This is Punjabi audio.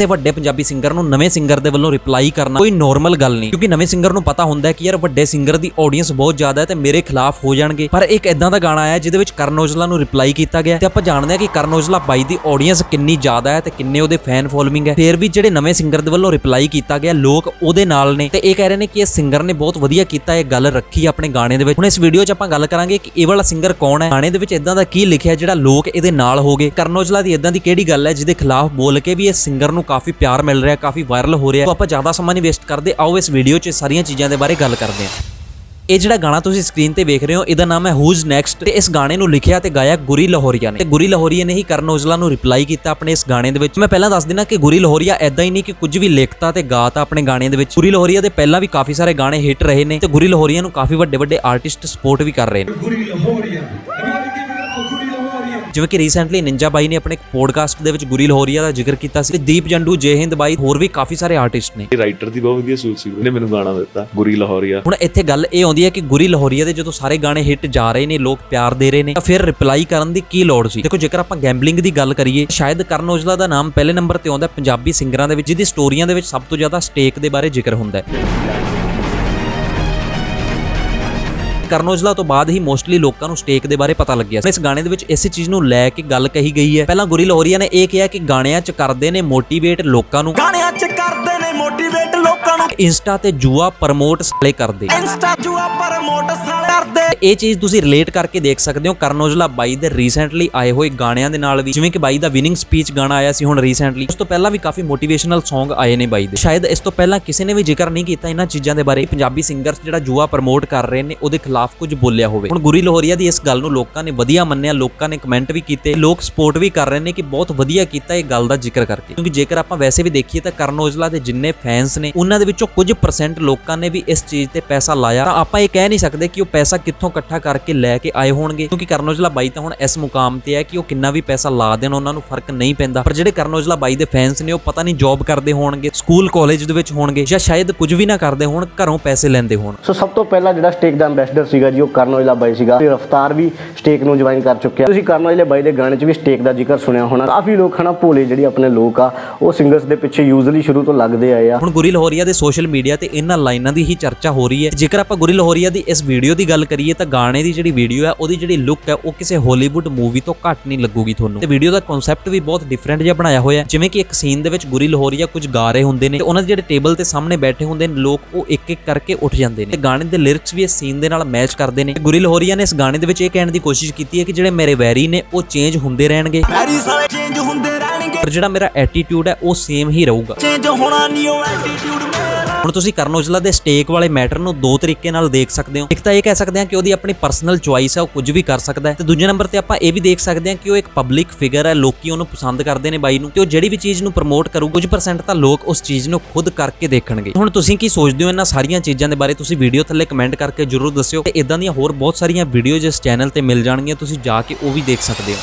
ਕਿਸੇ ਵੱਡੇ ਪੰਜਾਬੀ ਸਿੰਗਰ ਨੂੰ ਨਵੇਂ ਸਿੰਗਰ ਦੇ ਵੱਲੋਂ ਰਿਪਲਾਈ ਕਰਨਾ ਕੋਈ ਨੋਰਮਲ ਗੱਲ ਨਹੀਂ। ਕਿਉਂਕਿ ਨਵੇਂ ਸਿੰਗਰ ਨੂੰ ਪਤਾ ਹੁੰਦਾ ਕਿ ਯਾਰ ਵੱਡੇ ਸਿੰਗਰ ਦੀ ਆਡੀਅנס ਬਹੁਤ ਜ਼ਿਆਦਾ ਹੈ ਤੇ ਮੇਰੇ ਖਿਲਾਫ ਹੋ ਜਾਣਗੇ। ਪਰ ਇੱਕ ਇਦਾਂ ਦਾ ਗਾਣਾ ਆਇਆ ਜਿਹਦੇ ਵਿੱਚ ਕਰਨ ਔਜਲਾ ਨੂੰ ਰਿਪਲਾਈ ਕੀਤਾ ਗਿਆ ਤੇ ਆਪਾਂ ਜਾਣਦੇ ਹਾਂ ਕਿ ਕਰਨ ਔਜਲਾ ਬਾਈ ਦੀ ਆਡੀਅנס ਕਿੰਨੀ ਜ਼ਿਆਦਾ ਹੈ ਤੇ ਕਿੰਨੇ ਉਹਦੇ ਫੈਨ ਫੋਲੋਇੰਗ ਹੈ। ਫੇਰ ਵੀ ਜਿਹੜੇ ਨਵੇਂ ਸਿੰਗਰ ਦੇ ਵੱਲੋਂ ਰਿਪਲਾਈ ਕੀਤਾ ਗਿਆ, ਲੋਕ ਉਹਦੇ ਨਾਲ ਨੇ। ਤੇ ਇਹ ਕਹਿ ਰਹੇ ਨੇ ਕਿ ਇਹ ਸਿੰਗਰ ਨੇ ਬਹੁਤ ਵਧੀਆ ਕੀਤਾ ਇਹ ਗੱਲ ਰੱਖੀ ਆਪਣੇ ਗਾਣੇ ਦੇ ਵਿੱਚ। ਹੁਣ ਇਸ ਵੀਡੀਓ 'ਚ ਆਪਾਂ ਗੱਲ ਕਰਾਂਗੇ ਕਿ ਇਹ ਵਾਲਾ ਸਿੰਗਰ ਕੌਣ ਹੈ। ਗਾਣੇ ਦੇ ਵਿੱਚ ਇਦਾਂ ਦਾ ਕੀ ਲਿਖਿਆ ਜਿਹੜਾ ਲੋਕ ਇਹਦੇ ਨਾਲ ਹੋ ਗਏ ਕਰਨ ਔਜਲਾ ਦੀ ਇਦਾਂ ਦੀ ਕਿਹੜੀ ਗੱਲ ਹੈ ਜਿਹਦੇ ਖਿਲਾਫ ਬੋਲ ਕੇ ਵੀ ਇਹ ਸਿੰਗਰ ਨੂੰ ਕਾਫੀ ਪਿਆਰ ਮਿਲ ਰਿਹਾ, ਕਾਫੀ ਵਾਇਰਲ ਹੋ ਰਿਹਾ। ਤਾਂ ਆਪਾਂ ਜ਼ਿਆਦਾ ਸਮਾਂ ਨਹੀਂ ਵੇਸਟ ਕਰਦੇ। ਆਓ ਇਸ ਵੀਡੀਓ 'ਚ ਸਾਰੀਆਂ ਚੀਜ਼ਾਂ ਦੇ ਬਾਰੇ ਗੱਲ ਕਰਦੇ ਹਾਂ। ਇਹ ਜਿਹੜਾ ਗਾਣਾ ਤੁਸੀਂ ਸਕਰੀਨ ਤੇ ਵੇਖ ਰਹੇ ਹੋ, ਇਹਦਾ ਨਾਮ ਹੈ ਹੂਜ਼ ਨੈਕਸਟ ਤੇ ਇਸ ਗਾਣੇ ਨੂੰ ਲਿਖਿਆ ਤੇ ਗਾਇਆ ਗੁਰੀ ਲਾਹੌਰੀਆ ਨੇ। ਤੇ ਗੁਰੀ ਲਾਹੌਰੀਆ ਨੇ ਹੀ ਕਰਨ ਔਜਲਾ ਨੂੰ ਰਿਪਲਾਈ ਕੀਤਾ ਆਪਣੇ ਇਸ ਗਾਣੇ ਦੇ ਵਿੱਚ। ਮੈਂ ਪਹਿਲਾਂ ਦੱਸ ਦਿਨਾ ਕਿ ਗੁਰੀ ਲਾਹੌਰੀਆ ਐਦਾਂ ਹੀ ਨਹੀਂ ਕਿ ਕੁਝ ਵੀ ਲਿਖਤਾ ਤੇ ਗਾਤਾ ਆਪਣੇ ਗਾਣੇ ਦੇ ਵਿੱਚ। ਗੁਰੀ ਲਾਹੌਰੀਆ ਦੇ ਪਹਿਲਾਂ ਵੀ ਕਾਫੀ ਸਾਰੇ ਗਾਣੇ ਹਿੱਟ ਰਹੇ ਨੇ ਤੇ ਗੁਰੀ ਲਾਹੌਰੀਆ ਨੂੰ ਕਾਫੀ ਵੱਡੇ ਵੱਡੇ ਆਰਟਿਸਟ ਸਪੋਰਟ ਵੀ ਕਰ ਰਹੇ ਨੇ। Guri Lahoria. ਜਿਵੇਂ ਕਿ ਰੀਸੈਂਟਲੀ ਨਿੰਜਾ ਬਾਈ ਨੇ ਆਪਣੇ ਇੱਕ ਪੋਡਕਾਸਟ ਦੇ ਵਿੱਚ ਗੁਰੀ ਲਾਹੌਰੀਆ ਦਾ ਜ਼ਿਕਰ ਕੀਤਾ ਸੀ ਤੇ ਦੀਪ ਜੰਡੂ ਜੈ ਹਿੰਦ ਬਾਈ ਹੋਰ ਵੀ ਕਾਫੀ ਸਾਰੇ ਆਰਟਿਸਟ ਨੇ। ਰਾਈਟਰ ਦੀ ਬਹੁਤ ਵਧੀਆ ਸੋਚ ਸੀ ਉਹਨੇ ਮੈਨੂੰ ਗਾਣਾ ਦਿੱਤਾ ਗੁਰੀ ਲਾਹੌਰੀਆ। ਹੁਣ ਇੱਥੇ ਗੱਲ ਇਹ ਆਉਂਦੀ ਹੈ ਕਿ ਗੁਰੀ ਲਾਹੌਰੀਆ ਦੇ ਜਦੋਂ ਸਾਰੇ ਗਾਣੇ ਹਿੱਟ ਜਾ ਰਹੇ ਨੇ ਲੋਕ ਪਿਆਰ ਦੇ ਰਹੇ ਨੇ ਤਾਂ ਫਿਰ ਰਿਪਲਾਈ ਕਰਨ ਦੀ ਕੀ ਲੋੜ ਸੀ? ਦੇਖੋ ਜੇਕਰ ਆਪਾਂ ਗੈਂਬਲਿੰਗ ਦੀ ਗੱਲ ਕਰੀਏ ਸ਼ਾਇਦ ਕਰਨ ਔਜਲਾ ਦਾ ਨਾਮ ਪਹਿਲੇ ਨੰਬਰ ਤੇ ਆਉਂਦਾ ਪੰਜਾਬੀ ਸਿੰਗਰਾਂ ਦੇ ਵਿੱਚ ਜਿਹਦੀ ਸਟੋਰੀਆਂ ਦੇ ਵਿੱਚ ਸਭ ਤੋਂ ਜ਼ਿਆਦਾ ਸਟੇਕ ਦੇ ਬਾਰੇ ਜ਼ਿਕਰ ਹੁੰਦਾ ਹੈ। ਕਰਨ ਔਜਲਾ ਤੋਂ ਬਾਅਦ ਹੀ ਮੋਸਟਲੀ ਲੋਕਾਂ ਨੂੰ ਸਟੇਕ ਦੇ ਬਾਰੇ ਪਤਾ ਲੱਗਿਆ ਇਸ ਗਾਣੇ ਦੇ ਵਿੱਚ ਇਸੇ ਚੀਜ਼ ਨੂੰ ਲੈ ਕੇ ਗੱਲ ਕਹੀ ਗਈ ਹੈ। ਪਹਿਲਾਂ ਗੁਰੀ ਲਾਹੌਰੀਆ ਨੇ ਇਹ ਕਿਹਾ ਕਿ ਗਾਣਿਆਂ 'ਚ ਕਰਦੇ ਨੇ ਮੋਟੀਵੇਟ ਲੋਕਾਂ ਨੂੰ। ਗਾਣਿਆਂ 'ਚ ਕਰਦੇ ਨੇ ਮੋਟੀਵੇਟ ਲੋਕਾਂ ਨੂੰ ਇੰਸਟਾ ਤੇ ਜੂਆ ਪ੍ਰਮੋਟ ਸਾਲੇ ਕਰਦੇ। ਇੰਸਟਾ ਜੂਆ ਪ੍ਰਮੋਟ ਸਾਲੇ ਕਰਦੇ। ਇਹ ਚੀਜ਼ ਤੁਸੀਂ ਰਿਲੇਟ ਕਰਕੇ ਦੇਖ ਸਕਦੇ ਹੋ। ਕਰਨ ਔਜਲਾ ਬਾਈ ਦੇ ਰੀਸੈਂਟਲੀ ਆਏ ਹੋਏ ਗਾਣਿਆਂ ਦੇ ਨਾਲ ਵੀ। ਜਿਵੇਂ ਕਿ ਬਾਈ ਦਾ ਵਿਨਿੰਗ ਸਪੀਚ ਗਾਣਾ ਆਇਆ ਸੀ ਹੁਣ ਰੀਸੈਂਟਲੀ ਉਸ ਤੋਂ ਪਹਿਲਾਂ ਵੀ ਕਾਫੀ ਮੋਟੀਵੇਸ਼ਨਲ Song ਆਏ ਨੇ ਬਾਈ ਦੇ। ਸ਼ਾਇਦ ਇਸ ਤੋਂ ਪਹਿਲਾਂ ਕਿਸੇ ਨੇ ਵੀ ਜ਼ਿਕਰ ਨਹੀਂ ਕੀਤਾ ਇਹਨਾਂ ਚੀਜ਼ਾਂ ਦੇ ਬਾਰੇ। ਪੰਜਾਬੀ ਸਿੰਗਰਸ ਜਿਹੜਾ ਜੂਆ ਪ੍ਰਮੋਟ ਕਰ ਰਹੇ ਨੇ ਉਹਦੇ ਖਿਲਾਫ ਕੁਝ ਬੋਲਿਆ ਹੋਵੇ। ਹੁਣ ਗੁਰੀ ਲਾਹੌਰੀਆ ਦੀ ਇਸ ਗੱਲ ਨੂੰ ਲੋਕਾਂ ਨੇ ਵਧੀਆ ਮੰਨਿਆ। ਲੋਕਾਂ ਨੇ ਕਮੈਂਟ ਵੀ ਕੀਤੇ। ਲੋਕ ਸਪੋਰਟ ਵੀ ਕਰ ਰਹੇ ਨੇ ਕਿ ਬਹੁਤ ਵਧੀਆ ਕੀਤਾ ਇਹ ਗੱਲ ਦਾ ਜ਼ਿਕਰ ਕਰਕੇ। ਕਿਉਂਕਿ ਜੇਕਰ ਆਪਾਂ ਵੈਸੇ ਵੀ ਦੇਖੀਏ ਤਾਂ ਕਰਨ ਔਜਲਾ ਦੇ ਜਿੰਨੇ ਫੈਨਸ ਨੇ ਉਹਨਾਂ ਦੇ ਵਿੱਚੋਂ ਕੁਝ ਪਰਸੈਂਟ ਲੋਕਾਂ ਨੇ ਵੀ ਇਸ ਚੀਜ਼ ਤੇ ਪੈਸਾ ਲਾਇਆ। ਤਾਂ ਆਪਾਂ ਇਹ ਕਹਿ ਨਹੀਂ ਸਕਦੇ ਕਿ ਉਹ ਪੈਸਾ ਕਿੱਥੋਂ ਇਕੱਠਾ ਕਰਕੇ ਲੈ ਕੇ ਆਏ ਹੋਣਗੇ। ਕਿਉਂਕਿ ਕਰਨ ਔਜਲਾ ਬਾਈ ਤਾਂ ਹੁਣ ਇਸ ਮੁਕਾਮ ਤੇ ਹੈ ਕਿ ਉਹ ਕਿੰਨਾ ਵੀ ਪੈਸਾ ਲਾ ਦੇਣ ਉਹਨਾਂ ਨੂੰ ਫ਼ਰਕ ਨਹੀਂ ਪੈਂਦਾ। ਪਰ ਜਿਹੜੇ ਕਰਨ ਔਜਲਾ ਬਾਈ ਦੇ ਫੈਨਸ ਨੇ ਉਹ ਪਤਾ ਨਹੀਂ ਜੌਬ ਕਰਦੇ ਹੋਣਗੇ ਸਕੂਲ ਕਾਲਜ ਦੇ ਵਿੱਚ ਹੋਣਗੇ ਜਾਂ ਸ਼ਾਇਦ ਕੁਝ ਵੀ ਨਾ ਕਰਦੇ ਹੋਣ ਘਰੋਂ ਪੈਸੇ ਲੈਂਦੇ ਹੋਣ। ਸੋ ਸਭ ਤੋਂ ਪਹਿਲਾਂ ਜਿਹੜਾ ਸਟੇਕ ਦਾ ਐਮਬੈਸਡਰ ਸੀਗਾ ਜੀ ਉਹ ਕਰਨ ਔਜਲਾ ਬਾਈ ਸੀਗਾ। ਤੇ ਰਫਤਾਰ ਵੀ ਸਟੇਕ ਨੂੰ ਜੁਆਇਨ ਕਰ ਚੁੱਕਿਆ। ਤੁਸੀਂ ਕਰਨ ਔਜਲੇ ਬਾਈ ਦੇ ਗਾਣੇ 'ਚ ਵੀ ਸਟੇਕ ਦਾ ਜ਼ਿਕਰ ਸੁਣਿਆ ਹੋਣਾ। ਕਾਫੀ ਲੋਕ ਹਨਾ ਭੋਲੇ ਜਿਹੜੀ ਆਪਣੇ ਲੋਕ ਆ ਉਹ ਸਿੰਗਰਸ ਦੇ ਪਿੱਛੇ ਯੂਜ਼ਲੀ ਸ਼ੁਰੂ ਤੋਂ ਲੱਗਦੇ ਆਏ ਆ। ਹੁਣ ਗੁਰੀ ਲਾਹੌਰੀਆ ਦੇ ਸੋਸ਼ਲ ਮੀਡੀਆ ਤੇ ਇਹਨਾਂ ਲਾਈਨਾਂ ਦੀ ਹੀ ਚਰਚਾ ਹੋ ਰਹੀ ਹੈ। ਜੇਕਰ ਆਪਾਂ ਗੁਰੀ ਲਾਹੌਰੀਆ ਦੀ ਇਸ ਵੀਡੀਓ ਦੀ ਗੱਲ ਕਰੀਏ ਤਾਂ ਗਾਣੇ ਦੀ ਜਿਹੜੀ ਵੀਡੀਓ ਹੈ ਉਹਦੀ ਜਿਹੜੀ ਲੁੱਕ ਹੈ ਉਹ ਕਿਸੇ ਹਾਲੀਵੁੱਡ ਮੂਵੀ ਤੋਂ ਘੱਟ ਨਹੀਂ ਲੱਗੂਗੀ ਤੁਹਾਨੂੰ। ਤੇ ਵੀਡੀਓ ਦਾ ਕਨਸੈਪਟ ਵੀ ਬਹੁਤ ਡਿਫਰੈਂਟ ਜਿਹਾ ਬਣਾਇਆ ਹੋਇਆ ਹੈ। ਜਿਵੇਂ ਕਿ ਇੱਕ ਸੀਨ ਦੇ ਵਿੱਚ ਗੁਰੀ ਲਾਹੌਰੀਆ ਕੁਝ ਗਾ ਰਹੇ ਹੁੰਦੇ ਨੇ ਤੇ ਉਹਨਾਂ ਦੇ ਜਿਹੜੇ ਟੇਬਲ ਤੇ ਸਾਹਮਣੇ ਬੈਠੇ ਹੁੰਦੇ ਨੇ ਲੋਕ ਉਹ ਇੱਕ ਇੱਕ ਕਰਕੇ ਉੱਠ ਜਾਂਦੇ ਨੇ। ਤੇ ਗਾਣੇ ਦੇ ਲਿਰਿਕਸ ਵੀ ਇਸ ਸੀਨ ਦੇ ਨਾਲ ਮੈਚ ਕਰਦੇ ਨੇ। ਗੁਰੀ ਲਾਹੌਰੀਆ ਨੇ ਇਸ ਗਾਣੇ ਦੇ ਵਿੱਚ ਇਹ ਕਹਿਣ ਦੀ ਕੋਸ਼ਿਸ਼ ਕੀਤੀ ਹੈ ਕਿ ਜਿਹੜੇ ਮੇਰੇ ਵੈਰੀ ਨੇ ਉਹ ਚੇਂਜ ਹੁੰਦੇ ਰਹਿਣਗੇ। ਚੇਂਜ ਹੁੰਦੇ ਰਹਿਣਗੇ। ਪਰ ਜਿਹੜਾ ਮੇਰਾ ਐਟੀਟਿਊਡ ਹੈ ਉਹ ਸੇਮ ਹੀ ਰਹੂਗਾ। ਚੇਂਜ ਹੋਣਾ ਨਹੀਂ ਉਹ ਐਟੀਟਿਊਡ ਹੁਣ ਤੁਸੀਂ ਕਰਨ ਔਜਲਾ ਦੇ ਸਟੇਕ ਵਾਲੇ ਮੈਟਰ ਨੂੰ ਦੋ ਤਰੀਕੇ ਨਾਲ ਦੇਖ ਸਕਦੇ ਹੋ। ਇੱਕ ਤਾਂ ਇਹ ਕਹਿ ਸਕਦੇ ਹਾਂ ਕਿ ਉਹਦੀ ਆਪਣੀ ਪਰਸਨਲ ਚੁਆਇਸ ਹੈ ਉਹ ਕੁਝ ਵੀ ਕਰ ਸਕਦਾ ਹੈ। ਤੇ ਦੂਜੇ ਨੰਬਰ ਤੇ ਆਪਾਂ ਇਹ ਵੀ ਦੇਖ ਸਕਦੇ ਹਾਂ ਕਿ ਉਹ ਇੱਕ ਪਬਲਿਕ ਫਿਗਰ ਹੈ, ਲੋਕੀ ਉਹਨੂੰ ਪਸੰਦ ਕਰਦੇ ਨੇ ਬਾਈ ਨੂੰ। ਤੇ ਉਹ ਜਿਹੜੀ ਵੀ ਚੀਜ਼ ਨੂੰ ਪ੍ਰਮੋਟ ਕਰੂ ਕੁਝ ਪਰਸੈਂਟ ਤਾਂ ਲੋਕ ਉਸ ਚੀਜ਼ ਨੂੰ ਖੁਦ ਕਰਕੇ ਦੇਖਣਗੇ। ਹੁਣ ਤੁਸੀਂ ਕੀ ਸੋਚਦੇ ਹੋ ਇਹਨਾਂ ਸਾਰੀਆਂ ਚੀਜ਼ਾਂ ਦੇ ਬਾਰੇ? ਤੁਸੀਂ ਵੀਡੀਓ ਥੱਲੇ ਕਮੈਂਟ ਕਰਕੇ ਜਰੂਰ ਦੱਸਿਓ। ਤੇ ਇਦਾਂ ਦੀਆਂ ਹੋਰ ਬਹੁਤ ਸਾਰੀਆਂ ਵੀਡੀਓਜ਼ ਇਸ ਚੈਨਲ ਤੇ ਮਿਲ ਜਾਣਗੀਆਂ, ਤੁਸੀਂ ਜਾ ਕੇ ਉਹ ਵੀ ਦੇਖ ਸਕਦੇ ਹੋ।